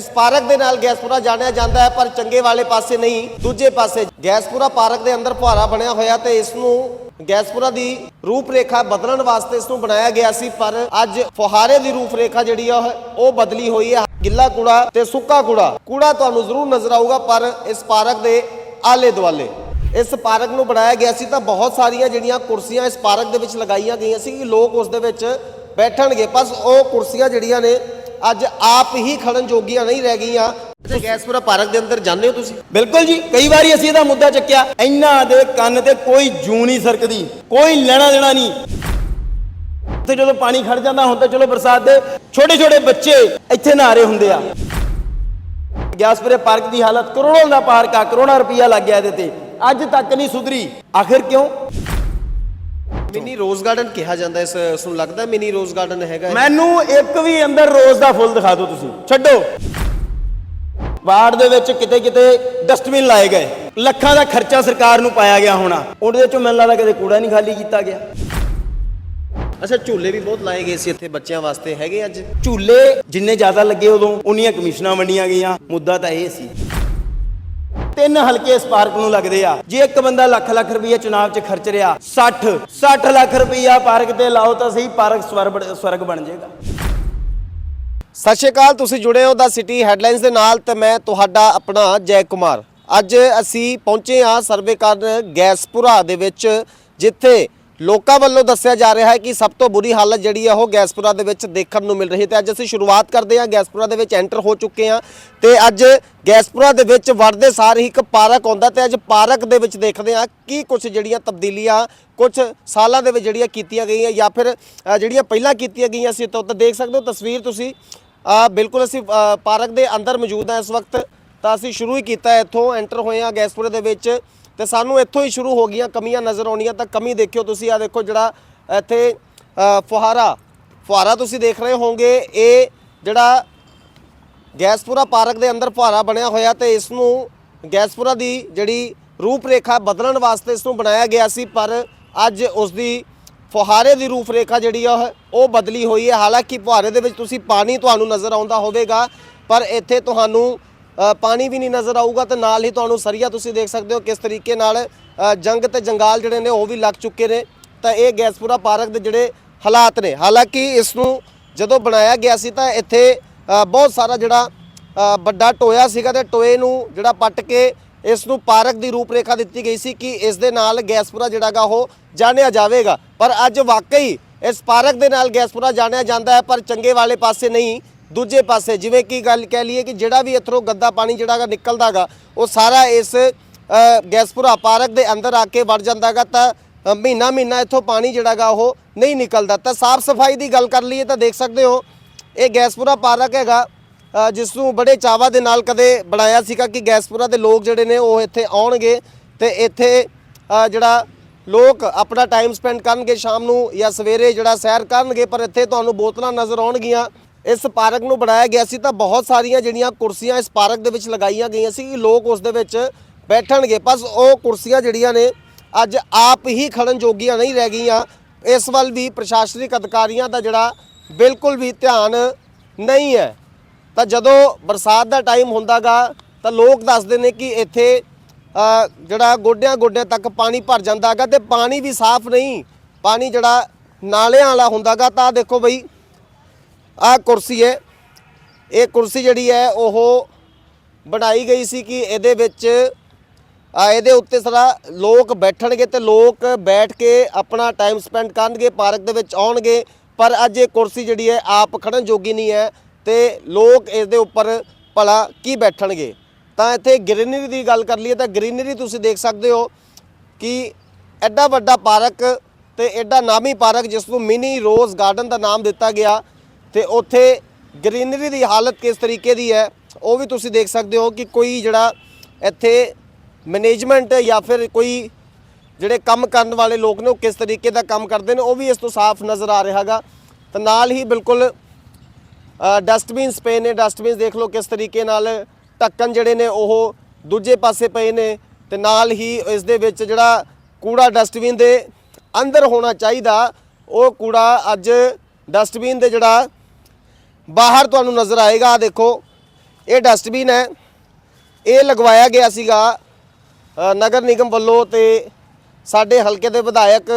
ਇਸ ਪਾਰਕ ਦੇ ਨਾਲ ਗੈਸਪੁਰਾ ਜਾਣਿਆ ਜਾਂਦਾ ਹੈ, ਪਰ ਚੰਗੇ ਵਾਲੇ ਪਾਸੇ ਨਹੀਂ, ਦੂਜੇ ਪਾਸੇ ਗੈਸਪੁਰਾ ਪਾਰਕ ਦੇ ਅੰਦਰ ਫੁਹਾਰਾ ਬਣਿਆ ਹੋਇਆ ਤੇ ਇਸ ਨੂੰ ਗੈਸਪੁਰਾ ਦੀ ਰੂਪਰੇਖਾ ਬਦਲਣ ਵਾਸਤੇ ਇਸ ਨੂੰ ਬਣਾਇਆ ਗਿਆ ਸੀ, ਪਰ ਅੱਜ ਫੁਹਾਰੇ ਦੀ ਰੂਪਰੇਖਾ ਜਿਹੜੀ ਆ, ਉਹ- ਬਦਲੀ ਹੋਈ ਹੈ ਗਿੱਲਾ ਕੂੜਾ ਤੇ ਸੁੱਕਾ ਕੂੜਾ ਕੂੜਾ ਤੁਹਾਨੂੰ ਜ਼ਰੂਰ ਨਜ਼ਰ ਆਊਗਾ, ਪਰ ਇਸ ਪਾਰਕ ਦੇ ਆਲੇ ਦੁਆਲੇ ਇਸ ਪਾਰਕ ਨੂੰ ਬਣਾਇਆ ਗਿਆ ਸੀ ਤਾਂ ਬਹੁਤ ਸਾਰੀਆਂ ਜਿਹੜੀਆਂ ਕੁਰਸੀਆਂ ਇਸ ਪਾਰਕ ਦੇ ਵਿੱਚ ਲਗਾਈਆਂ ਗਈਆਂ ਸੀ ਕਿ ਲੋਕ ਉਸ ਦੇ ਵਿੱਚ ਬੈਠਣਗੇ, ਬਸ ਉਹ ਕੁਰਸੀਆਂ ਜਿਹੜੀਆਂ ਨੇ ਅੱਜ ਆਪ ਹੀ ਖੜਨ ਜੋਗੀਆਂ ਨਹੀਂ ਰਹਿ ਗਈਆਂ। ਗੈਸਪੁਰਾ ਪਾਰਕ ਦੇ ਅੰਦਰ ਜਾਂਦੇ ਹੋ ਤੁਸੀਂ? ਬਿਲਕੁਲ ਜੀ, ਕਈ ਵਾਰੀ ਅਸੀਂ ਇਹਦਾ ਮੁੱਦਾ ਚੱਕਿਆ। ਇਹਨਾਂ ਦੇ ਕੰਨ ਤੇ ਕੋਈ ਜੂ ਨਹੀਂ ਸਰਕਦੀ, ਕੋਈ ਲੈਣਾ ਦੇਣਾ ਨਹੀਂ। ਤੇ ਜਦੋਂ ਪਾਣੀ ਖੜ ਜਾਂਦਾ ਹੁਣ ਤਾਂ ਚਲੋ ਬਰਸਾਤ ਦੇ ਛੋਟੇ ਛੋਟੇ ਬੱਚੇ ਇੱਥੇ ਨਹਾ ਰਹੇ ਹੁੰਦੇ ਆ। ਗਿਆਸਪੁਰੇ ਪਾਰਕ ਦੀ ਹਾਲਤ ਕਰੋੜਾਂ ਦਾ ਪਾਰਕ ਆ ਕਰੋੜਾਂ ਰੁਪਈਆ ਲੱਗ ਗਿਆ ਇਹਦੇ ਤੇ। ਅੱਜ ਤੱਕ ਨਹੀਂ ਸੁਧਰੀ। ਆਖਿਰ ਕਿਉਂ? ਮਿਨੀ ਰੋਜ਼ ਗਾਰਡਨ ਕਿਹਾ ਜਾਂਦਾ ਇਸ ਇਸ ਨੂੰ ਲੱਗਦਾ ਮਿਨੀ ਰੋਜ਼ ਗਾਰਡਨ ਹੈਗਾ ਇਹ? ਮੈਨੂੰ ਇੱਕ ਵੀ ਅੰਦਰ ਰੋਜ਼ ਦਾ ਫੁੱਲ ਦਿਖਾ ਦਿਓ ਤੁਸੀਂ। ਛੱਡੋ। ਵਾਰਡ ਦੇ ਵਿੱਚ ਕਿਤੇ ਕਿਤੇ ਡਸਟਬਿਨ ਲਾਏ ਗਏ। ਲੱਖਾਂ ਦਾ ਖਰਚਾ ਸਰਕਾਰ ਨੂੰ ਪਾਇਆ ਗਿਆ ਹੋਣਾ। ਉਹਦੇ ਚੋਂ ਮੈਨੂੰ ਲੱਗਦਾ ਕਦੇ ਕੂੜਾ ਨਹੀਂ ਖਾਲੀ ਕੀਤਾ ਗਿਆ। ਅੱਛਾ ਝੂਲੇ ਵੀ ਬਹੁਤ ਲਾਏ ਗਏ ਸੀ ਇੱਥੇ ਬੱਚਿਆਂ ਵਾਸਤੇ। ਹੈਗੇ ਅੱਜ? ਝੂਲੇ ਜਿੰਨੇ ਜ਼ਿਆਦਾ ਲੱਗੇ ਉਦੋਂ ਉਨੀਆਂ ਕਮਿਸ਼ਨਾਂ ਵੰਡੀਆਂ ਗਈਆਂ। ਮੁੱਦਾ ਤਾਂ ਇਹ ਸੀ। ਤਿੰਨ ਹਲਕੇ ਇਸ ਪਾਰਕ ਨੂੰ ਲੱਗਦੇ ਆ। ਜੇ ਇੱਕ ਬੰਦਾ ਲੱਖ ਲੱਖ ਰੁਪਈਆ ਚੁਣਾਵ 'ਚ ਖਰਚ ਰਿਹਾ 60 60 ਲੱਖ ਰੁਪਈਆ ਪਾਰਕ ਤੇ ਲਾਓ ਤਾਂ ਸਹੀ ਪਾਰਕ ਸਵਰਗ ਸਵਰਗ ਬਣ ਜਾਏਗਾ। ਸਤਿ ਸ਼੍ਰੀ ਅਕਾਲ, ਤੁਸੀਂ ਜੁੜੇ ਹੋ ਦਾ ਸਿਟੀ ਹੈਡਲਾਈਨਸ ਦੇ ਨਾਲ ਤੇ ਮੈਂ ਤੁਹਾਡਾ ਆਪਣਾ ਜੈ ਕੁਮਾਰ। ਅੱਜ ਅਸੀਂ ਪਹੁੰਚੇ ਹਾਂ ਸਰਵੇ ਕਰਨ ਗੈਸਪੁਰਾ ਦੇ ਵਿੱਚ, ਜਿੱਥੇ ਲੋਕਾਂ ਵੱਲੋਂ ਦੱਸਿਆ ਜਾ ਰਿਹਾ ਹੈ ਕਿ ਸਭ ਤੋਂ ਬੁਰੀ ਹਾਲਤ ਜਿਹੜੀ ਹੈ ਉਹ ਗੈਸਪੁਰਾ ਦੇ ਵਿੱਚ ਦੇਖਣ ਨੂੰ ਮਿਲ ਰਹੀ ਹੈ ਤੇ ਅੱਜ ਅਸੀਂ ਸ਼ੁਰੂਆਤ ਕਰਦੇ ਹਾਂ। ਗੈਸਪੁਰਾ ਦੇ ਵਿੱਚ ਐਂਟਰ ਹੋ ਚੁੱਕੇ ਹਾਂ ਤੇ ਅੱਜ ਗੈਸਪੁਰਾ ਦੇ ਵਿੱਚ ਵੜਦੇ ਸਾਰ ਹੀ ਇੱਕ ਪਾਰਕ ਆਉਂਦਾ ਤੇ ਅੱਜ ਪਾਰਕ ਦੇ ਵਿੱਚ ਦੇਖਦੇ ਹਾਂ ਕੀ ਕੁਝ ਜਿਹੜੀਆਂ ਤਬਦੀਲੀਆਂ ਕੁਝ ਸਾਲਾਂ ਦੇ ਵਿੱਚ ਜਿਹੜੀਆਂ ਕੀਤੀਆਂ ਗਈਆਂ ਜਾਂ ਫਿਰ ਜਿਹੜੀਆਂ ਪਹਿਲਾਂ ਕੀਤੀਆਂ ਗਈਆਂ ਸੀ, ਤਾਂ ਦੇਖ ਸਕਦੇ ਹੋ ਤਸਵੀਰ ਤੁਸੀਂ। ਬਿਲਕੁਲ ਅਸੀਂ ਪਾਰਕ ਦੇ ਅੰਦਰ ਮੌਜੂਦ ਹਾਂ ਇਸ ਵਕਤ, ਤਾਂ ਅਸੀਂ ਸ਼ੁਰੂ ਹੀ ਕੀਤਾ ਇੱਥੋਂ ਐਂਟਰ ਹੋਏ ਹਾਂ ਗੈਸਪੁਰੇ ਦੇ ਵਿੱਚ। ਤੇ ਸਾਨੂੰ ਇੱਥੋਂ ਹੀ ਸ਼ੁਰੂ ਹੋ ਗਈਆਂ, ਕਮੀਆਂ ਨਜ਼ਰ ਆਉਣੀਆਂ, ਤਾਂ ਕਮੀ ਦੇਖਿਓ ਤੁਸੀਂ ਆ ਦੇਖੋ ਜਿਹੜਾ ਇੱਥੇ ਫੁਹਾਰਾ ਫੁਹਾਰਾ ਤੁਸੀਂ ਦੇਖ ਰਹੇ ਹੋਵੋਗੇ, ਇਹ ਜਿਹੜਾ ਗੈਸਪੁਰਾ ਪਾਰਕ ਦੇ ਅੰਦਰ ਫੁਹਾਰਾ ਬਣਿਆ ਹੋਇਆ ਤੇ ਇਸ ਨੂੰ ਗੈਸਪੁਰਾ ਦੀ ਜਿਹੜੀ ਰੂਪਰੇਖਾ ਬਦਲਣ ਵਾਸਤੇ ਇਸ ਨੂੰ ਬਣਾਇਆ ਗਿਆ ਸੀ, ਪਰ ਅੱਜ ਉਸ ਦੀ ਫੁਹਾਰੇ ਦੀ ਰੂਪਰੇਖਾ ਜਿਹੜੀ ਆ, ਉਹ- ਬਦਲੀ ਹੋਈ ਹੈ। ਹਾਲਾਂਕਿ ਫੁਹਾਰੇ ਦੇ ਵਿੱਚ ਤੁਸੀਂ ਪਾਣੀ ਤੁਹਾਨੂੰ ਨਜ਼ਰ ਆਉਂਦਾ ਹੋਵੇਗਾ, ਪਰ ਇੱਥੇ ਤੁਹਾਨੂੰ ਪਾਣੀ ਵੀ ਨਹੀਂ ਨਜ਼ਰ ਆਊਗਾ ਤੇ ਨਾਲ ਹੀ ਤੁਹਾਨੂੰ ਸਰੀਆ ਤੁਸੀਂ ਦੇਖ ਸਕਦੇ ਹੋ ਕਿਸ ਤਰੀਕੇ ਨਾਲ ਜੰਗ ਤੇ ਜੰਗਾਲ ਜਿਹੜੇ ਨੇ ਉਹ ਵੀ ਲੱਗ ਚੁੱਕੇ ਨੇ। ਤਾਂ ਇਹ ਗੈਸਪੁਰਾ ਪਾਰਕ ਦੇ ਜਿਹੜੇ ਹਾਲਾਤ ਨੇ, ਹਾਲਾਂਕਿ ਇਸ ਨੂੰ ਜਦੋਂ ਬਣਾਇਆ ਗਿਆ ਸੀ ਤਾਂ ਇੱਥੇ ਬਹੁਤ ਸਾਰਾ ਜਿਹੜਾ ਵੱਡਾ ਟੋਇਆ ਸੀਗਾ ਤੇ ਟੋਏ ਨੂੰ ਜਿਹੜਾ ਪੱਟ ਕੇ ਇਸ ਨੂੰ ਪਾਰਕ ਦੀ ਰੂਪਰੇਖਾ ਦਿੱਤੀ ਗਈ ਸੀ ਕਿ ਇਸ ਦੇ ਨਾਲ ਗੈਸਪੁਰਾ ਜਿਹੜਾਗਾ ਉਹ ਜਾਣਿਆ ਜਾਵੇਗਾ। ਪਰ ਅੱਜ ਵਾਕਈ ਇਸ ਪਾਰਕ ਦੇ ਨਾਲ ਗੈਸਪੁਰਾ ਜਾਣਿਆ ਜਾਂਦਾ ਹੈ, ਪਰ ਚੰਗੇ ਵਾਲੇ ਪਾਸੇ ਨਹੀਂ। ਦੂਜੇ ਪਾਸੇ ਜਿਵੇਂ ਕਿ ਗੱਲ ਕਹਿ ਲਈਏ ਕਿ ਜਿਹੜਾ ਵੀ ਇੱਥੋਂ ਗੰਦਾ ਪਾਣੀ ਜਿਹੜਾਗਾ ਨਿਕਲਦਾਗਾ, ਉਹ ਸਾਰਾ ਇਸ ਗੈਸਪੁਰਾ ਪਾਰਕ ਦੇ ਅੰਦਰ ਆ ਕੇ ਵੜ ਜਾਂਦਾਗਾ ਤਾਂ ਮਹੀਨਾ ਮਹੀਨਾ ਇੱਥੋਂ ਪਾਣੀ ਜਿਹੜਾਗਾ ਉਹ ਨਹੀਂ ਨਿਕਲਦਾ। ਤਾਂ ਸਾਫ਼ ਸਫ਼ਾਈ ਦੀ ਗੱਲ ਕਰ ਲਈਏ ਤਾਂ ਦੇਖ ਸਕਦੇ ਹੋ, ਇਹ ਗੈਸਪੁਰਾ ਪਾਰਕ ਹੈਗਾ ਜਿਸ ਨੂੰ ਬੜੇ ਚਾਵਾ ਦੇ ਨਾਲ ਕਦੇ ਬਣਾਇਆ ਸੀਗਾ ਕਿ ਗੈਸਪੁਰਾ ਦੇ ਲੋਕ ਜਿਹੜੇ ਨੇ ਉਹ ਇੱਥੇ ਆਉਣਗੇ ਤੇ ਇੱਥੇ ਜਿਹੜਾ ਲੋਕ ਆਪਣਾ ਟਾਈਮ ਸਪੈਂਡ ਕਰਨਗੇ ਸ਼ਾਮ ਨੂੰ ਜਾਂ ਸਵੇਰੇ ਜਿਹੜਾ ਸੈਰ ਕਰਨਗੇ, ਪਰ ਇੱਥੇ ਤੁਹਾਨੂੰ ਬੋਤਲਾਂ ਨਜ਼ਰ ਆਉਣਗੀਆਂ। ਇਸ ਪਾਰਕ ਨੂੰ ਬਣਾਇਆ ਗਿਆ ਸੀ ਤਾਂ ਬਹੁਤ ਸਾਰੀਆਂ ਜਿਹੜੀਆਂ ਕੁਰਸੀਆਂ ਇਸ ਪਾਰਕ ਦੇ ਵਿੱਚ ਲਗਾਈਆਂ ਗਈਆਂ ਸੀ ਕਿ ਲੋਕ ਉਸ ਦੇ ਵਿੱਚ ਬੈਠਣਗੇ। ਬਸ ਉਹ ਕੁਰਸੀਆਂ ਜਿਹੜੀਆਂ ਨੇ ਅੱਜ ਆਪ ਹੀ ਖੜਨ ਜੋਗੀਆਂ ਨਹੀਂ ਰਹਿ ਗਈਆਂ। ਇਸ ਵੱਲ ਵੀ ਪ੍ਰਸ਼ਾਸਨਿਕ ਅਧਿਕਾਰੀਆਂ ਦਾ ਜਿਹੜਾ ਬਿਲਕੁਲ ਵੀ ਧਿਆਨ ਨਹੀਂ ਹੈ। ਤਾਂ ਜਦੋਂ ਬਰਸਾਤ ਦਾ ਟਾਈਮ ਹੁੰਦਾਗਾ ਤਾਂ ਲੋਕ ਦੱਸਦੇ ਨੇ ਕਿ ਇੱਥੇ ਜਿਹੜਾ ਗੋਡਿਆਂ ਗੋਡਿਆਂ ਤੱਕ ਪਾਣੀ ਭਰ ਜਾਂਦਾਗਾ ਤੇ ਪਾਣੀ ਵੀ ਸਾਫ਼ ਨਹੀਂ। ਪਾਣੀ ਜਿਹੜਾ ਨਾਲਿਆਂ ਵਾਲਾ ਹੁੰਦਾਗਾ ਤਾਂ ਦੇਖੋ ਬਈ ਆਹ ਕੁਰਸੀ ਹੈ। ਇਹ ਕੁਰਸੀ ਜਿਹੜੀ ਹੈ, ਉਹ ਬਣਾਈ ਗਈ ਸੀ ਕਿ ਇਹਦੇ ਵਿੱਚ ਇਹਦੇ ਉੱਤੇ ਸਾਰਾ ਲੋਕ ਬੈਠਣਗੇ ਤੇ ਲੋਕ ਬੈਠ ਕੇ ਆਪਣਾ ਟਾਈਮ ਸਪੈਂਡ ਕਰਨਗੇ, ਪਾਰਕ ਦੇ ਵਿੱਚ ਆਉਣਗੇ। ਪਰ ਅੱਜ ਇਹ ਕੁਰਸੀ ਜਿਹੜੀ ਹੈ, ਆਪ ਖੜਨ ਜੋਗੀ ਨਹੀਂ ਹੈ ਤੇ ਲੋਕ ਇਸ ਦੇ ਉੱਪਰ ਭਲਾ ਕੀ ਬੈਠਣਗੇ। ਤਾਂ ਇੱਥੇ ਗ੍ਰੀਨਰੀ ਦੀ ਗੱਲ ਕਰ ਲਈਏ ਤਾਂ ਗ੍ਰੀਨਰੀ ਤੁਸੀਂ ਦੇਖ ਸਕਦੇ ਹੋ ਕਿ ਐਡਾ ਵੱਡਾ ਪਾਰਕ ਤੇ ਐਡਾ ਨਾਮੀ ਪਾਰਕ ਜਿਸ ਨੂੰ ਮਿਨੀ ਰੋਜ਼ ਗਾਰਡਨ ਦਾ ਨਾਮ ਦਿੱਤਾ ਗਿਆ। ਤੇ ਉੱਥੇ ਗ੍ਰੀਨਰੀ ਦੀ ਹਾਲਤ ਕਿਸ ਤਰੀਕੇ ਦੀ ਹੈ, ਉਹ ਵੀ ਤੁਸੀਂ ਦੇਖ ਸਕਦੇ ਹੋ ਕਿ ਕੋਈ ਜਿਹੜਾ ਇੱਥੇ ਮੈਨੇਜਮੈਂਟ ਜਾਂ ਫਿਰ ਕੋਈ ਜਿਹੜੇ ਕੰਮ ਕਰਨ ਵਾਲੇ ਲੋਕ ਨੇ, ਉਹ ਕਿਸ ਤਰੀਕੇ ਦਾ ਕੰਮ ਕਰਦੇ ਨੇ, ਉਹ ਵੀ ਇਸ ਤੋਂ ਸਾਫ਼ ਨਜ਼ਰ ਆ ਰਿਹਾਗਾ ਤਾਂ ਨਾਲ ਹੀ ਬਿਲਕੁਲ ਡਸਟਬਿਨਸ ਪਏ ਨੇ ਡਸਟਬਿਨਸ ਦੇਖ ਲਓ ਕਿਸ ਤਰੀਕੇ ਨਾਲ ਢੱਕਣ ਜਿਹੜੇ ਨੇ, ਉਹ ਦੂਜੇ ਪਾਸੇ ਪਏ ਨੇ। ਤੇ ਨਾਲ ਹੀ ਇਸ ਦੇ ਵਿੱਚ ਜਿਹੜਾ ਕੂੜਾ ਡਸਟਬਿਨ ਦੇ ਅੰਦਰ ਹੋਣਾ ਚਾਹੀਦਾ, ਉਹ ਕੂੜਾ ਅੱਜ ਡਸਟਬਿਨ ਦੇ ਜਿਹੜਾ ਬਾਹਰ ਤੁਹਾਨੂੰ ਨਜ਼ਰ ਆਏਗਾ ਦੇਖੋ, ਇਹ ਡਸਟਬਿਨ ਹੈ। ਇਹ ਲਗਵਾਇਆ ਗਿਆ ਸੀਗਾ ਨਗਰ ਨਿਗਮ ਵੱਲੋਂ ਤੇ ਸਾਡੇ ਹਲਕੇ ਦੇ ਵਿਧਾਇਕ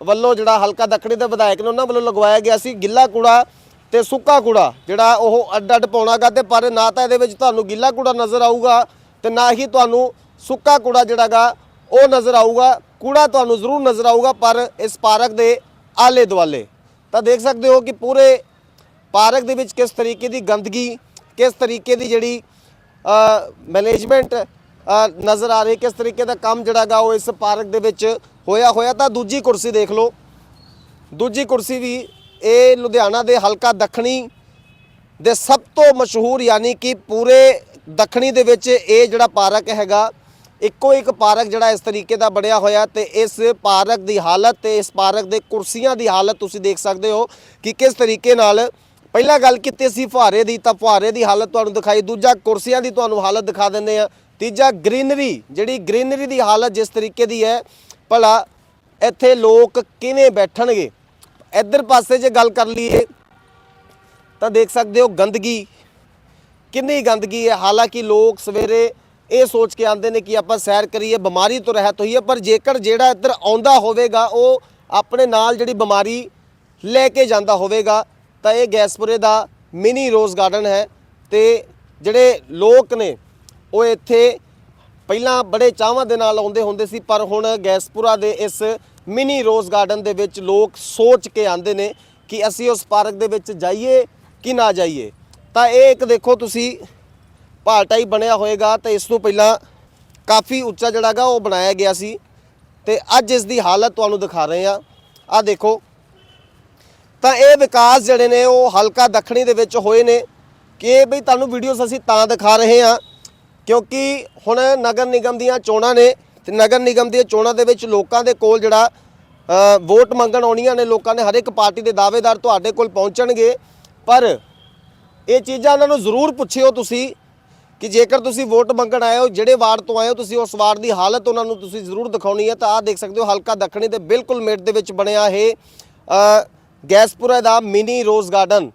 ਵੱਲੋਂ ਜਿਹੜਾ ਹਲਕਾ ਦੱਖਣੀ ਦੇ ਵਿਧਾਇਕ ਨੇ ਉਹਨਾਂ ਵੱਲੋਂ ਲਗਵਾਇਆ ਗਿਆ ਸੀ ਗਿੱਲਾ ਕੂੜਾ ਤੇ ਸੁੱਕਾ ਕੂੜਾ, ਜਿਹੜਾ ਉਹ ਅੱਡ ਅੱਡ ਪਾਉਣਾਗਾ ਤੇ ਪਰ ਨਾ ਤਾਂ ਇਹਦੇ ਵਿੱਚ ਤੁਹਾਨੂੰ ਗਿੱਲਾ ਕੂੜਾ ਨਜ਼ਰ ਆਊਗਾ ਤੇ ਨਾ ਹੀ ਤੁਹਾਨੂੰ ਸੁੱਕਾ ਕੂੜਾ ਜਿਹੜਾਗਾ ਉਹ ਨਜ਼ਰ ਆਊਗਾ। ਕੂੜਾ ਤੁਹਾਨੂੰ ਜ਼ਰੂਰ ਨਜ਼ਰ ਆਊਗਾ ਪਰ ਇਸ ਪਾਰਕ ਦੇ ਆਲੇ ਦੁਆਲੇ ਤਾਂ ਦੇਖ ਸਕਦੇ ਹੋ ਕਿ ਪੂਰੇ ਪਾਰਕ ਦੇ ਵਿੱਚ ਕਿਸ ਤਰੀਕੇ ਦੀ ਗੰਦਗੀ, ਕਿਸ ਤਰੀਕੇ ਦੀ ਜਿਹੜੀ ਮੈਨੇਜਮੈਂਟ ਨਜ਼ਰ ਆ ਰਹੀ, ਕਿਸ ਤਰੀਕੇ ਦਾ ਕੰਮ ਜਿਹੜਾਗਾ ਉਹ ਇਸ ਪਾਰਕ ਦੇ ਵਿੱਚ ਹੋਇਆ ਹੋਇਆ ਤਾਂ ਦੂਜੀ ਕੁਰਸੀ ਦੇਖ ਲਓ। ਦੂਜੀ ਕੁਰਸੀ ਵੀ ਇਹ ਲੁਧਿਆਣਾ ਦੇ ਹਲਕਾ ਦੱਖਣੀ ਦੇ ਸਭ ਤੋਂ ਮਸ਼ਹੂਰ ਯਾਨੀ ਕਿ ਪੂਰੇ ਦੱਖਣੀ ਦੇ ਵਿੱਚ ਇਹ ਜਿਹੜਾ ਪਾਰਕ ਹੈਗਾ, ਇੱਕੋ ਇੱਕ ਪਾਰਕ ਜਿਹੜਾ ਇਸ ਤਰੀਕੇ ਦਾ ਬਣਿਆ ਹੋਇਆ ਤੇ ਇਸ ਪਾਰਕ ਦੀ ਹਾਲਤ ਤੇ ਇਸ ਪਾਰਕ ਦੇ ਕੁਰਸੀਆਂ ਦੀ ਹਾਲਤ ਤੁਸੀਂ ਦੇਖ ਸਕਦੇ ਹੋ ਕਿ ਕਿਸ ਤਰੀਕੇ ਨਾਲ ਪਹਿਲਾਂ ਗੱਲ ਕੀਤੀ ਸੀ ਫੁਹਾਰੇ ਦੀ, ਤਾਂ ਫੁਹਾਰੇ ਦੀ ਹਾਲਤ ਤੁਹਾਨੂੰ ਦਿਖਾਈ, ਦੂਜਾ ਕੁਰਸੀਆਂ ਦੀ ਤੁਹਾਨੂੰ ਹਾਲਤ ਦਿਖਾ ਦਿੰਦੇ ਆ ਤੀਜਾ ਗ੍ਰੀਨਰੀ, ਜਿਹੜੀ ਗ੍ਰੀਨਰੀ ਦੀ ਹਾਲਤ ਜਿਸ ਤਰੀਕੇ ਦੀ ਹੈ, ਭਲਾ ਇੱਥੇ ਲੋਕ ਕਿਵੇਂ ਬੈਠਣਗੇ? ਇੱਧਰ ਪਾਸੇ ਜੇ ਗੱਲ ਕਰ ਲਈਏ, ਤਾਂ ਦੇਖ ਸਕਦੇ ਹੋ ਗੰਦਗੀ। ਕਿੰਨੀ ਗੰਦਗੀ ਹੈ। ਹਾਲਾਂਕਿ ਲੋਕ ਸਵੇਰੇ ਇਹ ਸੋਚ ਕੇ ਆਉਂਦੇ ਨੇ ਕਿ ਆਪਾਂ ਸੈਰ ਕਰੀਏ, ਬਿਮਾਰੀ ਤੋਂ ਰਹਿਤ ਹੋਈਏ, ਪਰ ਜੇਕਰ ਜਿਹੜਾ ਇੱਧਰ ਆਉਂਦਾ ਹੋਵੇਗਾ, ਉਹ ਆਪਣੇ ਨਾਲ ਜਿਹੜੀ ਬਿਮਾਰੀ ਲੈ ਕੇ ਜਾਂਦਾ ਹੋਵੇਗਾ। ਤਾਂ ਇਹ ਗੈਸਪੁਰੇ ਦਾ ਮਿਨੀ ਰੋਜ਼ ਗਾਰਡਨ ਹੈ ਤੇ ਜਿਹੜੇ ਲੋਕ ਨੇ, ਉਹ ਇੱਥੇ ਪਹਿਲਾਂ ਬੜੇ ਚਾਹਾਂ ਦੇ ਨਾਲ ਆਉਂਦੇ ਹੁੰਦੇ ਸੀ, ਪਰ ਹੁਣ ਗੈਸਪੁਰਾ ਦੇ ਇਸ ਮਿਨੀ ਰੋਜ਼ ਗਾਰਡਨ ਦੇ ਵਿੱਚ ਲੋਕ ਸੋਚ ਕੇ ਆਉਂਦੇ ਨੇ ਕਿ ਅਸੀਂ ਉਸ ਪਾਰਕ ਦੇ ਵਿੱਚ ਜਾਈਏ ਕਿ ਨਾ ਜਾਈਏ। ਤਾਂ ਇਹ ਇੱਕ ਦੇਖੋ ਤੁਸੀਂ ਭਾਲ ਹੀ ਬਣਿਆ ਹੋਏਗਾ ਤੇ ਇਸ ਤੋਂ ਪਹਿਲਾਂ ਕਾਫੀ ਉੱਚਾ ਜਿਹੜਾਗਾ ਉਹ ਬਣਾਇਆ ਗਿਆ ਸੀ। ਤੇ ਅੱਜ ਇਸ ਦੀ ਹਾਲਤ ਤੁਹਾਨੂੰ ਦਿਖਾ ਰਹੇ ਆ ਆ ਦੇਖੋ ਤਾਂ ਇਹ ਵਿਕਾਸ ਜਿਹੜੇ ਨੇ ਉਹ ਹਲਕਾ ਦੱਖਣੀ ਦੇ ਵਿੱਚ ਹੋਏ ਨੇ ਕਿ ਬਈ ਤੁਹਾਨੂੰ ਵੀਡੀਓਜ਼ ਅਸੀਂ ਤਾਂ ਦਿਖਾ ਰਹੇ ਹਾਂ, ਕਿਉਂਕਿ ਹੁਣ ਨਗਰ ਨਿਗਮ ਦੀਆਂ ਚੋਣਾਂ ਨੇ ਤੇ ਨਗਰ ਨਿਗਮ ਦੀਆਂ ਚੋਣਾਂ ਦੇ ਵਿੱਚ ਲੋਕਾਂ ਦੇ ਕੋਲ ਜਿਹੜਾ ਵੋਟ ਮੰਗਣ ਆਉਣੀਆਂ ਨੇ, ਲੋਕਾਂ ਨੇ ਹਰ ਇੱਕ ਪਾਰਟੀ ਦੇ ਦਾਅਵੇਦਾਰ ਤੁਹਾਡੇ ਕੋਲ ਪਹੁੰਚਣਗੇ। ਪਰ ਇਹ ਚੀਜ਼ਾਂ ਉਹਨਾਂ ਨੂੰ ਜ਼ਰੂਰ ਪੁੱਛਿਓ ਤੁਸੀਂ ਕਿ ਜੇਕਰ ਤੁਸੀਂ ਵੋਟ ਮੰਗਣ ਆਏ ਹੋ, ਜਿਹੜੇ ਵਾਰਡ ਤੋਂ ਆਏ ਹੋ, ਤੁਸੀਂ ਉਸ ਵਾਰਡ ਦੀ ਹਾਲਤ ਉਹਨਾਂ ਨੂੰ ਤੁਸੀਂ ਜ਼ਰੂਰ ਦਿਖਾਉਣੀ ਹੈ। ਤਾਂ ਆਹ ਦੇਖ ਸਕਦੇ ਹੋ, ਹਲਕਾ ਦੱਖਣੀ ਦੇ ਬਿਲਕੁਲ ਮਿਡ ਦੇ ਵਿੱਚ ਬਣਿਆ ਇਹ ਗੈਸਪੁਰਾ ਦਾ ਮਿਨੀ ਰੋਜ਼ ਗਾਰਡਨ,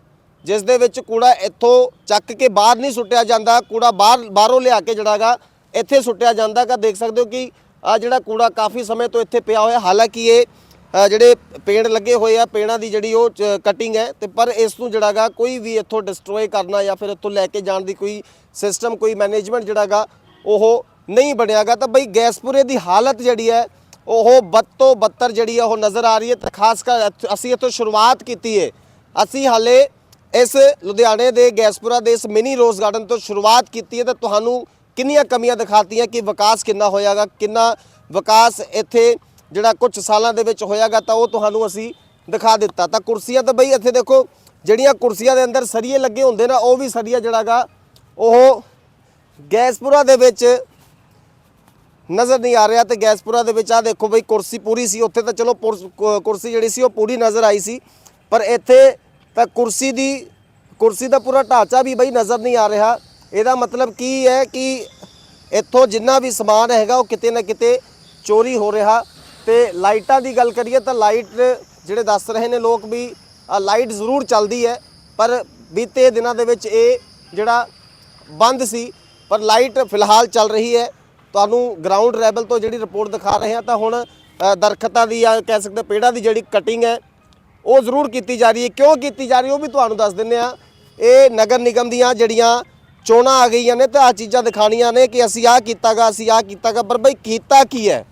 ਜਿਸ ਦੇ ਵਿੱਚ ਕੂੜਾ ਇੱਥੋਂ ਚੱਕ ਕੇ ਬਾਹਰ ਨਹੀਂ ਸੁੱਟਿਆ ਜਾਂਦਾ, ਕੂੜਾ ਬਾਹਰ, ਬਾਹਰੋਂ ਲਿਆ ਕੇ ਜਿਹੜਾਗਾ ਇੱਥੇ ਸੁੱਟਿਆ ਜਾਂਦਾ ਗਾ ਦੇਖ ਸਕਦੇ ਹੋ ਕਿ ਆ ਜਿਹੜਾ ਕੂੜਾ ਕਾਫੀ ਸਮੇਂ ਤੋਂ ਇੱਥੇ ਪਿਆ ਹੋਇਆ, ਹਾਲਾਂਕਿ ਇਹ ਜਿਹੜੇ ਪੇੜ ਲੱਗੇ ਹੋਏ ਆ, ਪੇੜਾਂ ਦੀ ਜਿਹੜੀ ਉਹ ਕਟਿੰਗ ਹੈ, ਤੇ ਪਰ ਇਸ ਨੂੰ ਜਿਹੜਾਗਾ ਕੋਈ ਵੀ ਇੱਥੋਂ ਡਿਸਟਰੋਏ ਕਰਨਾ ਜਾਂ ਫਿਰ ਇੱਥੋਂ ਲੈ ਕੇ ਜਾਣ ਦੀ ਕੋਈ ਸਿਸਟਮ ਕੋਈ ਮੈਨੇਜਮੈਂਟ ਜਿਹੜਾਗਾ ਉਹ ਨਹੀਂ ਬਣਿਆਗਾ ਤਾਂ ਬਈ ਗੈਸਪੁਰੇ ਦੀ ਹਾਲਤ ਜਿਹੜੀ ਹੈ ਉਹ ਬਦ ਤੋਂ ਬੱਤਰ ਜਿਹੜੀ ਹੈ ਉਹ ਨਜ਼ਰ ਆ ਰਹੀ ਹੈ ਤੇ ਖਾਸ ਕਰ ਅਸੀਂ ਇੱਥੋਂ ਸ਼ੁਰੂਆਤ ਕੀਤੀ ਹੈ ਅਸੀਂ ਹਾਲੇ ਇਸ ਲੁਧਿਆਣੇ ਦੇ ਗੈਸਪੁਰਾ ਦੇ ਇਸ ਮਿਨੀ ਰੋਜ਼ ਗਾਰਡਨ ਤੋਂ ਸ਼ੁਰੂਆਤ ਕੀਤੀ ਹੈ ਤਾਂ ਤੁਹਾਨੂੰ ਕਿੰਨੀਆਂ ਕਮੀਆਂ ਦਿਖਾਤੀਆਂ ਕਿ ਵਿਕਾਸ ਕਿੰਨਾ ਹੋਇਆਗਾ, ਕਿੰਨਾ ਵਿਕਾਸ ਇੱਥੇ ਜਿਹੜਾ ਕੁਝ ਸਾਲਾਂ ਦੇ ਵਿੱਚ ਹੋਇਆਗਾ ਤਾਂ ਉਹ ਤੁਹਾਨੂੰ ਅਸੀਂ ਦਿਖਾ ਦਿੱਤਾ। ਤਾਂ ਕੁਰਸੀਆਂ ਤਾਂ ਬਈ ਇੱਥੇ ਦੇਖੋ, ਜਿਹੜੀਆਂ ਕੁਰਸੀਆਂ ਦੇ ਅੰਦਰ ਸਰੀਏ ਲੱਗੇ ਹੁੰਦੇ ਨਾ, ਉਹ ਵੀ ਸਰੀਆ ਜਿਹੜਾਗਾ ਉਹ ਗੈਸਪੁਰਾ ਦੇ ਵਿੱਚ ਨਜ਼ਰ ਨਹੀਂ ਆ ਰਿਹਾ ਤੇ ਗੈਸਪੁਰਾ ਦੇ ਵਿੱਚ ਆ ਦੇਖੋ ਬਈ ਕੁਰਸੀ ਪੂਰੀ ਸੀ, ਉੱਥੇ ਤਾਂ ਚਲੋ ਪੁਰਸ- ਕੁਰਸੀ ਜਿਹੜੀ ਸੀ ਉਹ ਪੂਰੀ ਨਜ਼ਰ ਆਈ ਸੀ, ਪਰ ਇੱਥੇ ਤਾਂ ਕੁਰਸੀ ਦੀ, ਕੁਰਸੀ ਦਾ ਪੂਰਾ ਢਾਂਚਾ ਵੀ ਬਈ ਨਜ਼ਰ ਨਹੀਂ ਆ ਰਿਹਾ। ਇਹਦਾ ਮਤਲਬ ਕੀ ਹੈ ਕਿ ਇੱਥੋਂ ਜਿੰਨਾ ਵੀ ਸਮਾਨ ਹੈਗਾ ਉਹ ਕਿਤੇ ਨਾ ਕਿਤੇ ਚੋਰੀ ਹੋ ਰਿਹਾ ਤੇ ਲਾਈਟਾਂ ਦੀ ਗੱਲ ਕਰੀਏ ਤਾਂ ਲਾਈਟ ਜਿਹੜੇ ਦੱਸ ਰਹੇ ਨੇ ਲੋਕ ਵੀ ਲਾਈਟ ਜ਼ਰੂਰ ਚੱਲਦੀ ਹੈ, ਪਰ ਬੀਤੇ ਦਿਨਾਂ ਦੇ ਵਿੱਚ ਇਹ ਜਿਹੜਾ ਬੰਦ ਸੀ, ਪਰ ਲਾਈਟ ਫਿਲਹਾਲ ਚੱਲ ਰਹੀ ਹੈ। ਤੁਹਾਨੂੰ ਗਰਾਊਂਡ ਲੈਵਲ ਤੋਂ ਜਿਹੜੀ ਰਿਪੋਰਟ ਦਿਖਾ ਰਹੇ ਹਾਂ ਤਾਂ ਹੁਣ ਦਰਖਤਾਂ ਦੀ ਜਾਂ ਕਹਿ ਸਕਦੇ ਪੇੜਾਂ ਦੀ ਜਿਹੜੀ ਕਟਿੰਗ ਹੈ, ਉਹ ਜ਼ਰੂਰ ਕੀਤੀ ਜਾ ਰਹੀ ਹੈ। ਕਿਉਂ ਕੀਤੀ ਜਾ ਰਹੀ ਉਹ ਵੀ ਤੁਹਾਨੂੰ ਦੱਸ ਦਿੰਨੇ ਆ ਇਹ ਨਗਰ ਨਿਗਮ ਦੀਆਂ ਜਿਹੜੀਆਂ ਚੋਣਾਂ ਆ ਗਈਆਂ ਨੇ ਤਾਂ ਆ ਚੀਜ਼ਾਂ ਦਿਖਾਣੀਆਂ ਨੇ ਕਿ ਅਸੀਂ ਆਹ ਕੀਤਾਗਾ, ਅਸੀਂ ਆਹ ਕੀਤਾਗਾ, ਪਰ ਬਈ ਕੀਤਾ ਕੀ ਹੈ?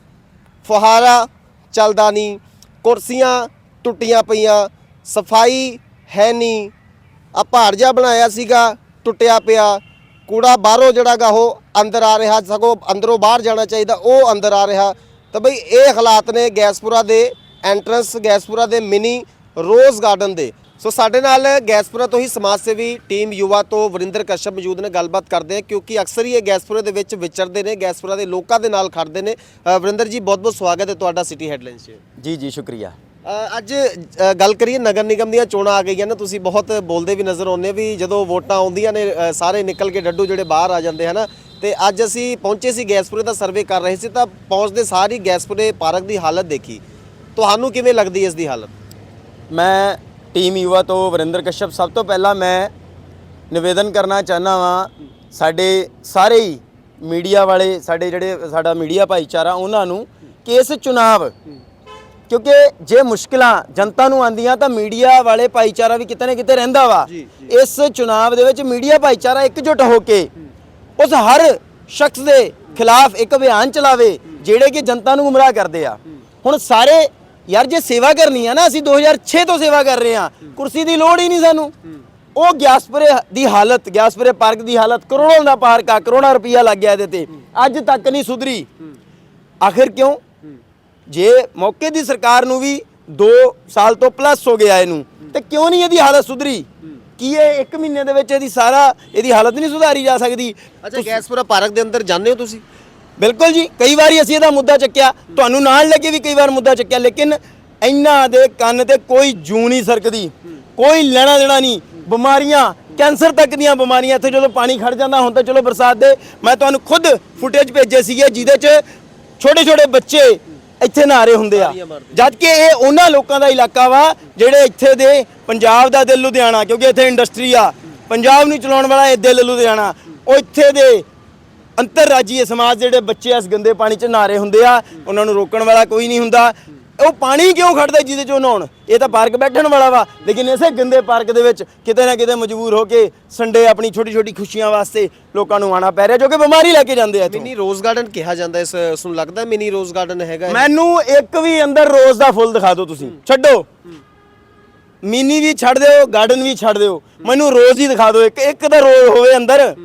ਫੁਹਾਰਾ ਚੱਲਦਾ ਨਹੀਂ, ਕੁਰਸੀਆਂ ਟੁੱਟੀਆਂ ਪਈਆਂ, ਸਫ਼ਾਈ ਹੈ ਨਹੀਂ। ਆ ਪਹਾੜ ਜਿਹਾ ਬਣਾਇਆ ਸੀਗਾ, ਟੁੱਟਿਆ ਪਿਆ। ਕੂੜਾ ਬਾਹਰੋਂ ਜਿਹੜਾਗਾ ਉਹ ਅੰਦਰ ਆ ਰਿਹਾ, ਸਗੋਂ ਅੰਦਰੋਂ ਬਾਹਰ ਜਾਣਾ ਚਾਹੀਦਾ, ਉਹ ਅੰਦਰ ਆ ਰਿਹਾ। ਤਾਂ ਬਈ ਇਹ ਹਾਲਾਤ ਨੇ ਗੈਸਪੁਰਾ ਦੇ ਐਂਟਰੈਂਸ ਗੈਸਪੁਰਾ ਦੇ ਮਿਨੀ ਰੋਜ਼ ਗਾਰਡਨ ਦੇ। ਸੋ ਸਾਡੇ ਨਾਲ ਗੈਸਪੁਰਾ ਤੋਂ ਹੀ ਸਮਾਜ ਸੇਵੀ ਟੀਮ ਯੁਵਾ ਤੋਂ ਵਰਿੰਦਰ ਕਸ਼ਪ ਮੌਜੂਦ ਨੇ, ਗੱਲਬਾਤ ਕਰਦੇ ਆ ਕਿਉਂਕਿ ਅਕਸਰ ਹੀ ਇਹ ਗੈਸਪੁਰਾ ਦੇ ਵਿੱਚ ਵਿਚਰਦੇ ਨੇ, ਗੈਸਪੁਰਾ ਦੇ ਲੋਕਾਂ ਦੇ ਨਾਲ ਖੜਦੇ ਨੇ। ਵਰਿੰਦਰ ਜੀ ਬਹੁਤ ਬਹੁਤ ਸਵਾਗਤ ਹੈ ਤੁਹਾਡਾ ਸਿਟੀ ਹੈਡਲਾਈਨਸ 'ਚ। ਜੀ ਜੀ, ਸ਼ੁਕਰੀਆ। ਅੱਜ ਗੱਲ ਕਰੀਏ ਨਗਰ ਨਿਗਮ ਦੀਆਂ ਚੋਣਾਂ ਆ ਗਈਆਂ ਨੇ, ਤੁਸੀਂ ਬਹੁਤ ਬੋਲਦੇ ਵੀ ਨਜ਼ਰ ਆਉਂਦੇ ਵੀ ਜਦੋਂ ਵੋਟਾਂ ਆਉਂਦੀਆਂ ਨੇ ਸਾਰੇ ਨਿਕਲ ਕੇ ਡੱਡੂ ਜਿਹੜੇ ਬਾਹਰ ਆ ਜਾਂਦੇ ਹਨਾ। ਤੇ ਅੱਜ ਅਸੀਂ ਪਹੁੰਚੇ ਸੀ ਗੈਸਪੁਰੇ ਦਾ ਸਰਵੇ ਕਰ ਰਹੇ ਸੀ, ਤਾਂ ਪਹੁੰਚਦੇ ਸਾਰੀ ਗੈਸਪੁਰੇ ਪਾਰਕ ਦੀ ਹਾਲਤ ਦੇਖੀ। ਤੁਹਾਨੂੰ ਕਿਵੇਂ ਲੱਗਦੀ ਇਸ ਦੀ ਹਾਲਤ? ਮੈਂ ਟੀਮ ਯੂਵਾ ਤੋਂ ਵਰਿੰਦਰ ਕਸ਼ਪ ਸਭ ਤੋਂ ਪਹਿਲਾਂ ਮੈਂ ਨਿਵੇਦਨ ਕਰਨਾ ਚਾਹਨਾ ਵਾਂ, ਸਾਡੇ ਸਾਰੇ ਹੀ ਮੀਡੀਆ ਵਾਲੇ, ਸਾਡੇ ਜਿਹੜੇ ਸਾਡਾ ਮੀਡੀਆ ਭਾਈਚਾਰਾ, ਉਹਨਾਂ ਨੂੰ ਕਿ ਇਸ ਚੁਣਾਵ ਕਿਉਂਕਿ ਜੇ ਮੁਸ਼ਕਲਾਂ ਜਨਤਾ ਨੂੰ ਆਂਦੀਆਂ ਤਾਂ ਮੀਡੀਆ ਵਾਲੇ ਭਾਈਚਾਰਾ ਵੀ ਕਿਤੇ ਨਾ ਕਿਤੇ ਰਹਿੰਦਾ ਵਾ। ਇਸ ਚੁਣਾਵ ਦੇ ਵਿੱਚ ਮੀਡੀਆ ਭਾਈਚਾਰਾ ਇਕਜੁੱਟ ਹੋ ਕੇ ਉਸ ਹਰ ਸ਼ਖਸ ਦੇ ਖਿਲਾਫ ਇੱਕ ਅਭਿਆਨ ਚਲਾਵੇ ਜਿਹੜੇ ਕਿ ਜਨਤਾ ਨੂੰ ਗੁੰਮਰਾਹ ਕਰਦੇ ਆ। ਹੁਣ ਸਾਰੇ ਯਾਰ ਜੇ ਸੇਵਾ ਕਰਨੀ ਆ ਨਾ ਅਸੀਂ 2006 ਤੋਂ ਸੇਵਾ ਕਰ ਰਹੇ ਆ। ਕੁਰਸੀ ਦੀ ਲੋੜ ਹੀ ਨਹੀਂ ਸਾਨੂੰ। ਉਹ ਗਿਆਸਪੁਰੇ ਦੀ ਹਾਲਤ ਗਿਆਸਪੁਰੇ ਪਾਰਕ ਦੀ ਹਾਲਤ ਕਰੋੜਾਂ ਦਾ ਪਾਰਕ ਆ ਕਰੋੜਾਂ ਰੁਪਈਆ ਲੱਗ ਗਿਆ ਇਹਦੇ ਤੇ। ਅੱਜ ਤੱਕ ਨਹੀਂ ਸੁਧਰੀ। ਆਖਿਰ ਕਿਉਂ? ਜੇ ਮੌਕੇ ਦੀ ਸਰਕਾਰ ਨੂੰ ਵੀ 2 ਸਾਲ ਤੋਂ ਪਲੱਸ ਹੋ ਗਿਆ ਇਹਨੂੰ ਤੇ ਕਿਉਂ ਨਹੀਂ ਇਹਦੀ ਹਾਲਤ ਸੁਧਰੀ? ਕੀ ਇਹ 1 ਮਹੀਨੇ ਦੇ ਵਿੱਚ ਇਹਦੀ ਸਾਰਾ ਇਹਦੀ ਹਾਲਤ ਨਹੀਂ ਸੁਧਾਰੀ ਜਾ ਸਕਦੀ? ਅੱਛਾ ਗੈਸਪੁਰਾ ਪਾਰਕ ਦੇ ਅੰਦਰ ਜਾਂਦੇ ਹੋ ਤੁਸੀਂ? ਬਿਲਕੁਲ ਜੀ ਕਈ ਵਾਰੀ ਅਸੀਂ ਇਹਦਾ ਮੁੱਦਾ ਚੱਕਿਆ ਤੁਹਾਨੂੰ ਨਾਲ ਲੱਗੇ ਵੀ ਕਈ ਵਾਰ ਮੁੱਦਾ ਚੱਕਿਆ ਲੇਕਿਨ ਇਹਨਾਂ ਦੇ ਕੰਨ ਤੇ ਕੋਈ ਜੂ ਨਹੀਂ ਸਰਕਦੀ ਕੋਈ ਲੈਣਾ ਦੇਣਾ ਨਹੀਂ। ਬਿਮਾਰੀਆਂ ਕੈਂਸਰ ਤੱਕ ਦੀਆਂ ਬਿਮਾਰੀਆਂ ਇੱਥੇ ਜਦੋਂ ਪਾਣੀ ਖੜ ਜਾਂਦਾ ਹੁਣ ਤਾਂ ਚਲੋ ਬਰਸਾਤ ਦੇ ਮੈਂ ਤੁਹਾਨੂੰ ਖੁਦ ਫੁਟੇਜ ਭੇਜੇ ਸੀਗੇ ਜਿਹਦੇ 'ਚ ਛੋਟੇ ਛੋਟੇ ਬੱਚੇ ਇੱਥੇ ਨਹਾਰੇ ਹੁੰਦੇ ਆ। ਜਦ ਕਿ ਇਹ ਉਹਨਾਂ ਲੋਕਾਂ ਦਾ ਇਲਾਕਾ ਵਾ ਜਿਹੜੇ ਇੱਥੇ ਦੇ ਪੰਜਾਬ ਦਾ ਦਿਲ ਲੁਧਿਆਣਾ ਕਿਉਂਕਿ ਇੱਥੇ ਇੰਡਸਟਰੀ ਆ। ਪੰਜਾਬ ਨੂੰ ਚਲਾਉਣ ਵਾਲਾ ਇਹ ਦਿਲ ਲੁਧਿਆਣਾ। ਉਹ ਇੱਥੇ ਦੇ ਅੰਤਰਰਾਜੀ ਸਮਾਜ ਜਿਹੜੇ ਬੱਚੇ ਇਸ ਗੰਦੇ ਪਾਣੀ 'ਚ ਨਹਾਰੇ ਹੁੰਦੇ ਆ ਉਹਨਾਂ ਨੂੰ ਰੋਕਣ ਵਾਲਾ ਕੋਈ ਨਹੀਂ ਹੁੰਦਾ। ਉਹ ਪਾਣੀ ਕਿਉਂ ਖੜਦਾ ਜਿਹਦੇ 'ਚ ਨਹਾਉਣ? ਇਹ ਤਾਂ ਪਾਰਕ ਬੈਠਣ ਵਾਲਾ ਵਾ। ਲੇਕਿਨ ਇਸੇ ਗੰਦੇ ਪਾਰਕ ਦੇ ਵਿੱਚ ਕਿਤੇ ਨਾ ਕਿਤੇ ਮਜਬੂਰ ਹੋ ਕੇ ਸੰਡੇ ਆਪਣੀ ਛੋਟੀ ਛੋਟੀ ਖੁਸ਼ੀਆਂ ਵਾਸਤੇ ਲੋਕਾਂ ਨੂੰ ਆਣਾ ਪੈ ਰਿਹਾ ਜੋ ਕਿ ਬਿਮਾਰੀ ਲੈ ਕੇ ਜਾਂਦੇ ਆ ਇੱਥੋਂ। ਮਿਨੀ ਰੋਜ਼ ਗਾਰਡਨ ਕਿਹਾ ਜਾਂਦਾ ਇਸ ਨੂੰ ਲੱਗਦਾ ਮਿਨੀ ਰੋਜ਼ ਗਾਰਡਨ ਹੈਗਾ ਇਹ? ਮੈਨੂੰ ਇੱਕ ਵੀ ਅੰਦਰ ਰੋਜ਼ ਦਾ ਫੁੱਲ ਦਿਖਾ ਦਿਓ ਤੁਸੀਂ। ਛੱਡੋ। ਮਿਨੀ ਵੀ ਛੱਡ ਦਿਓ ਗਾਰਡਨ ਵੀ ਛੱਡ ਦਿਓ। ਮੈਨੂੰ ਰੋਜ਼ ਹੀ ਦਿਖਾ ਦਿਓ ਇੱਕ ਇੱਕ ਤਾਂ ਰੋਜ਼ ਹੋਵੇ ਅੰਦਰ।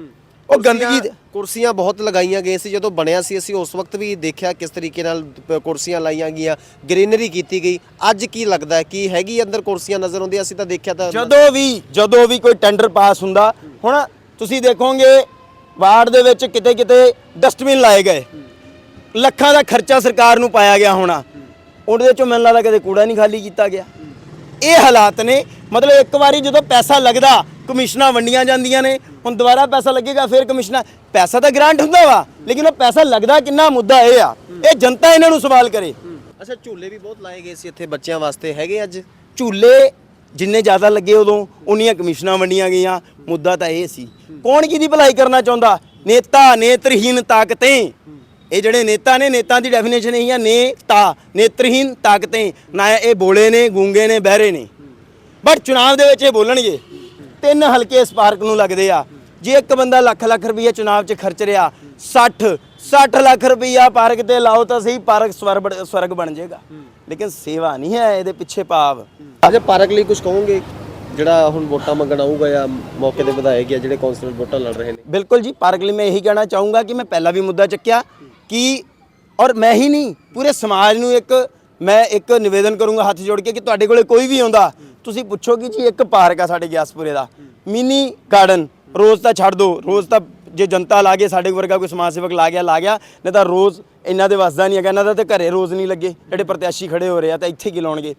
ਉਹ ਗੰਦਗੀ ਕੁਰਸੀਆਂ- ਕੁਰਸੀਆਂ ਬਹੁਤ ਲਗਾਈਆਂ ਗਈਆਂ ਸੀ, ਜਦੋਂ ਬਣਿਆ ਸੀ, ਅਸੀਂ ਉਸ ਵਕਤ ਵੀ ਦੇਖਿਆ ਕਿਸ ਤਰੀਕੇ ਨਾਲ ਪ- ਕੁਰਸੀਆਂ ਲਾਈਆਂ ਗਈਆਂ, ਗ੍ਰੀਨਰੀ ਕੀਤੀ ਗਈ। ਅੱਜ ਕੀ ਲੱਗਦਾ ਹੈ, ਕਿ ਹੈਗੀ ਅੰਦਰ ਕੁਰਸੀਆਂ ਨਜ਼ਰ ਆਉਂਦੀਆਂ? ਅਸੀਂ ਤਾਂ ਦੇਖਿਆ ਤਾਂ ਜਦੋਂ ਵੀ ਜਦੋਂ ਵੀ ਕੋਈ ਟੈਂਡਰ ਪਾਸ ਹੁੰਦਾ, ਹੁਣ ਤੁਸੀਂ ਦੇਖੋਗੇ, ਵਾਰਡ ਦੇ ਵਿੱਚ ਕਿਤੇ ਕਿਤੇ ਡਸਟਬਿਨ ਲਾਏ ਗਏ। ਲੱਖਾਂ ਦਾ ਖਰਚਾ ਸਰਕਾਰ ਨੂੰ ਪਾਇਆ ਗਿਆ ਹੋਣਾ। ਉਹਦੇ ਚੋਂ ਮੈਨੂੰ ਲੱਗਦਾ ਕਦੇ ਕੂੜਾ ਨਹੀਂ ਖਾਲੀ ਕੀਤਾ ਗਿਆ। ਇਹ ਹਾਲਾਤ ਨੇ ਮਤਲਬ ਇੱਕ ਵਾਰੀ ਜਦੋਂ ਪੈਸਾ ਲੱਗਦਾ ਕਮਿਸ਼ਨਾਂ ਵੰਡੀਆਂ ਜਾਂਦੀਆਂ ਨੇ ਹੁਣ ਦੁਬਾਰਾ ਪੈਸਾ ਲੱਗੇਗਾ ਫਿਰ ਕਮਿਸ਼ਨਾਂ ਪੈਸਾ ਤਾਂ ਗ੍ਰਾਂਟ ਹੁੰਦਾ ਵਾ ਲੇਕਿਨ ਉਹ ਪੈਸਾ ਲੱਗਦਾ ਕਿੰਨਾ ਮੁੱਦਾ ਇਹ ਆ। ਇਹ ਜਨਤਾ ਇਹਨਾਂ ਨੂੰ ਸਵਾਲ ਕਰੇ। ਅੱਛਾ ਝੂਲੇ ਵੀ ਬਹੁਤ ਲਾਏ ਗਏ ਸੀ ਇੱਥੇ ਬੱਚਿਆਂ ਵਾਸਤੇ ਹੈਗੇ ਅੱਜ? ਝੂਲੇ ਜਿੰਨੇ ਜ਼ਿਆਦਾ ਲੱਗੇ ਉਦੋਂ ਉਨੀਆਂ ਕਮਿਸ਼ਨਾਂ ਵੰਡੀਆਂ ਗਈਆਂ ਮੁੱਦਾ ਤਾਂ ਇਹ ਸੀ। ਕੌਣ ਕਿਹਦੀ ਭਲਾਈ ਕਰਨਾ ਚਾਹੁੰਦਾ? ਨੇਤਾ ਨੇਤਰਹੀਨ ਤਾਕਤਾਂ। ਇਹ ਜਿਹੜੇ ਨੇਤਾ ਨੇ ਨੇਤਾ ਦੀ ਡੈਫੀਨੇਸ਼ਨ ਇਹੀ ਆ ਨੇਤਾ ਨੇਤਰਹੀਨ ਤਾਕਤਾਂ। ਨਾ ਇਹ ਬੋਲੇ ਨੇ ਗੂੰਗੇ ਨੇ ਬਹਿਰੇ ਨੇ। ਬਟ ਚੁਣਾਵ ਦੇ ਵਿੱਚ ਇਹ ਬੋਲਣਗੇ। ਤਿੰਨ ਹਲਕੇ ਇਸ ਪਾਰਕ ਨੂੰ ਲੱਗਦੇ ਆ। ਜੇ ਇੱਕ ਬੰਦਾ ਲੱਖ ਲੱਖ ਰੁਪਈਆ ਚੁਣਾਵ 'ਚ ਖਰਚ ਰਿਹਾ 60 60 ਲੱਖ ਰੁਪਈਆ ਪਾਰਕ ਤੇ ਲਾਓ ਤਾਂ ਸਹੀ ਪਾਰਕ ਸਵਰਗ ਸਵਰਗ ਬਣ ਜਾਏਗਾ। ਲੇਕਿਨ ਸੇਵਾ ਨਹੀਂ ਹੈ ਇਹਦੇ ਪਿੱਛੇ ਭਾਵ। ਅੱਛਾ ਪਾਰਕ ਲਈ ਕੁਝ ਕਹੋਗੇ? ਜਿਹੜਾ ਹੁਣ ਵੋਟਾਂ ਮੰਗਣ ਆਊਗਾ ਜਾਂ ਮੌਕੇ ਦੇ ਵਿਧਾਇਕ ਜਾਂ ਜਿਹੜੇ ਕੌਂਸਲਰ ਵੋਟਾਂ ਲੜ ਰਹੇ ਨੇ? ਬਿਲਕੁਲ ਜੀ ਪਾਰਕ ਲਈ ਮੈਂ ਇਹੀ ਕਹਿਣਾ ਚਾਹੂੰਗਾ ਕਿ ਮੈਂ ਪਹਿਲਾਂ ਵੀ ਮੁੱਦਾ ਚੱਕਿਆ ਕਿ ਔਰ ਮੈਂ ਹੀ ਨਹੀਂ ਪੂਰੇ ਸਮਾਜ ਨੂੰ ਇੱਕ ਮੈਂ ਇੱਕ ਨਿਵੇਦਨ ਕਰੂੰਗਾ ਹੱਥ ਜੋੜ ਕੇ ਕਿ ਤੁਹਾਡੇ ਕੋਲੇ ਕੋਈ ਵੀ ਆਉਂਦਾ ਤੁਸੀਂ ਪੁੱਛੋ ਕਿ ਜੀ ਇੱਕ ਪਾਰਕ ਆ ਸਾਡੇ ਗਿਆਸਪੁਰੇ ਦਾ ਮਿਨੀ ਗਾਰਡਨ ਰੋਜ਼ ਤਾਂ ਛੱਡ ਦਿਓ ਰੋਜ਼ ਤਾਂ ਜੇ ਜਨਤਾ ਲਾ ਕੇ ਸਾਡੇ ਵਰਗਾ ਕੋਈ ਸਮਾਜ ਸੇਵਕ ਲਾ ਗਿਆ ਲਾ ਗਿਆ ਨਹੀਂ ਤਾਂ ਰੋਜ਼ ਇਹਨਾਂ ਦੇ ਵਸਦਾ ਨਹੀਂ ਹੈਗਾ ਇਹਨਾਂ ਦਾ ਤੇ ਘਰੇ ਰੋਜ਼ ਨਹੀਂ ਲੱਗੇ ਜਿਹੜੇ ਪ੍ਰਤਿਆਸ਼ੀ ਖੜੇ ਹੋ ਰਹੇ ਆ ਤਾਂ ਇੱਥੇ ਕੀ ਲਾਉਣਗੇ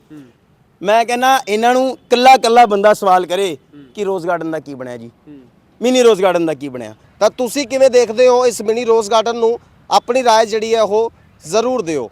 ਮੈਂ ਕਹਿੰਦਾ ਇਹਨਾਂ ਨੂੰ ਕੱਲਾ ਕੱਲਾ ਬੰਦਾ ਸਵਾਲ ਕਰੇ ਕਿ ਰੋਜ਼ ਗਾਰਡਨ ਦਾ ਕੀ ਬਣਿਆ ਜੀ ਮਿਨੀ ਰੋਜ਼ ਗਾਰਡਨ ਦਾ ਕੀ ਬਣਿਆ ਤਾਂ ਤੁਸੀਂ ਕਿਵੇਂ ਦੇਖਦੇ ਹੋ ਇਸ ਮਿਨੀ ਰੋਜ਼ ਗਾਰਡਨ ਨੂੰ ਆਪਣੀ رائے ਜਿਹੜੀ ਹੈ ਉਹ ਜ਼ਰੂਰ ਦਿਓ